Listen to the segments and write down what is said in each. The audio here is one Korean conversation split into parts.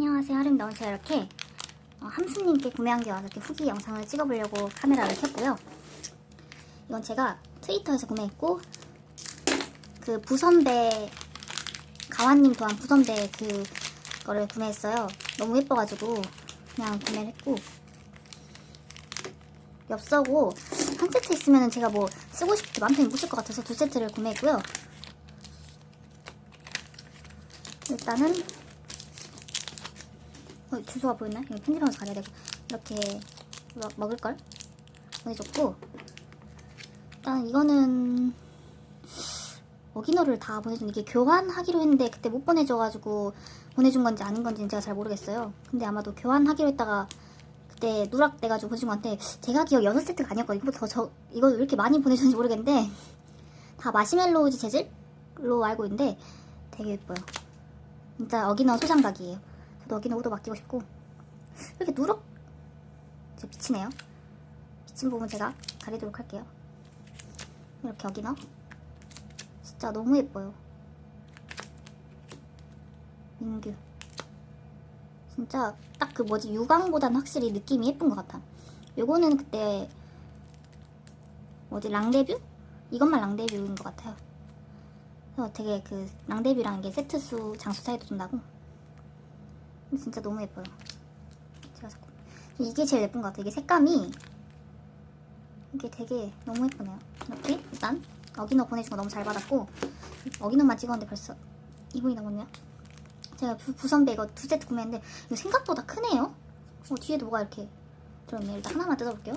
안녕하세요. 하림다운 제가 이렇게 어, 함수님께 구매한 게 와서 이렇게 후기 영상을 찍어보려고 카메라를 켰고요. 이건 제가 트위터에서 구매했고 그 부선배 가완님 또한 부선배 그 거를 구매했어요. 너무 예뻐가지고 그냥 구매를 했고. 엽서고 한 세트 있으면 제가 뭐 쓰고 싶게 마음대로 못쓸 것 같아서 두 세트를 구매했고요. 일단은 어, 주소가 보였나? 이거 편집하면서 가려야 되고 이렇게 뭐, 먹을 걸 보내줬고 일단 이거는 어기너를 다 보내준 이게 교환하기로 했는데 그때 못 보내줘가지고 보내준 건지 아닌 건지는 제가 잘 모르겠어요. 근데 아마도 교환하기로 했다가 그때 누락돼가지고 보내준 건데 제가 기억 6세트가 아니었거든요. 이거 더 저, 이거 왜 이렇게 많이 보내줬는지 모르겠는데 다 마시멜로우즈 재질로 알고 있는데 되게 예뻐요. 진짜 어기너 소장각이에요. 어기너 옷도 맡기고 싶고 이렇게 누럭 이제 비치네요. 비친 부분 제가 가리도록 할게요. 이렇게 어기너 진짜 너무 예뻐요. 민규 진짜 딱 그 뭐지 유광보단 확실히 느낌이 예쁜 것 같아. 요거는 그때 뭐지 랑데뷰? 이것만 랑데뷰인 것 같아요. 되게 그 랑데뷰랑 이게 세트 수 장수 차이도 좀 나고 진짜 너무 예뻐요. 제가 자꾸 이게 제일 예쁜 것 같아요. 이게 색감이 이게 되게 너무 예쁘네요. 이렇게 일단 어기너 보내준 거 너무 잘 받았고 어기너만 찍었는데 벌써 2분이 넘었네요. 제가 부, 부선배 이거 두 세트 구매했는데 이거 생각보다 크네요. 어, 뒤에도 뭐가 이렇게 들어있네요. 일단 하나만 뜯어볼게요.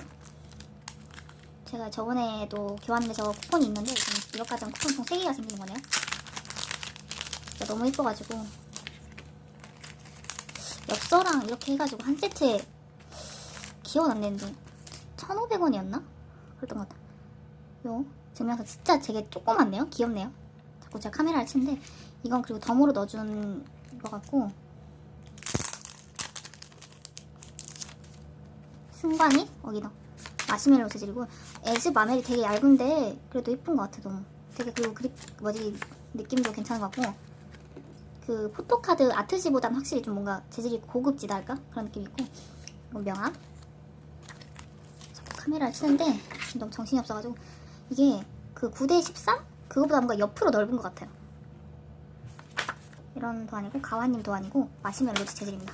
제가 저번에도 교환대 저 쿠폰이 있는데 한 쿠폰 총 3개가 생기는 거네요. 진짜 너무 예뻐가지고 엽서랑 이렇게 해가지고 한 세트에 기억은 안 나는데 1,500원이었나? 그랬던 것 같아. 요 증명서 진짜 되게 조그맣네요. 귀엽네요. 자꾸 제가 카메라를 치는데 이건 그리고 덤으로 넣어준 것 같고 승관이 어기너 마시멜로 재질이고 에즈 마멜이 되게 얇은데 그래도 예쁜 것 같아 너무 되게 그리고 그립 뭐지 느낌도 괜찮은 것 같고 그 포토카드 아트지보단 확실히 좀 뭔가 재질이 고급지다 할까? 그런 느낌이 있고. 이건 명함? 자꾸 카메라를 치는데 너무 정신이 없어가지고. 이게 그 9대 13? 그거보다 뭔가 옆으로 넓은 것 같아요. 이런 도안이고 가와님 도안이고 마시멜로즈 재질입니다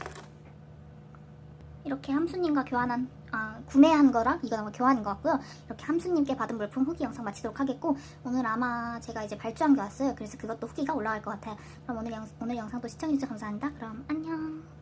이렇게 함수님과 교환한 아 구매한 거랑 이건 아마 교환인 것 같고요. 이렇게 함수님께 받은 물품 후기 영상 마치도록 하겠고 오늘 아마 제가 이제 발주한 게 왔어요. 그래서 그것도 후기가 올라갈 것 같아요. 그럼 오늘, 영, 오늘 영상도 시청해주셔서 감사합니다. 그럼 안녕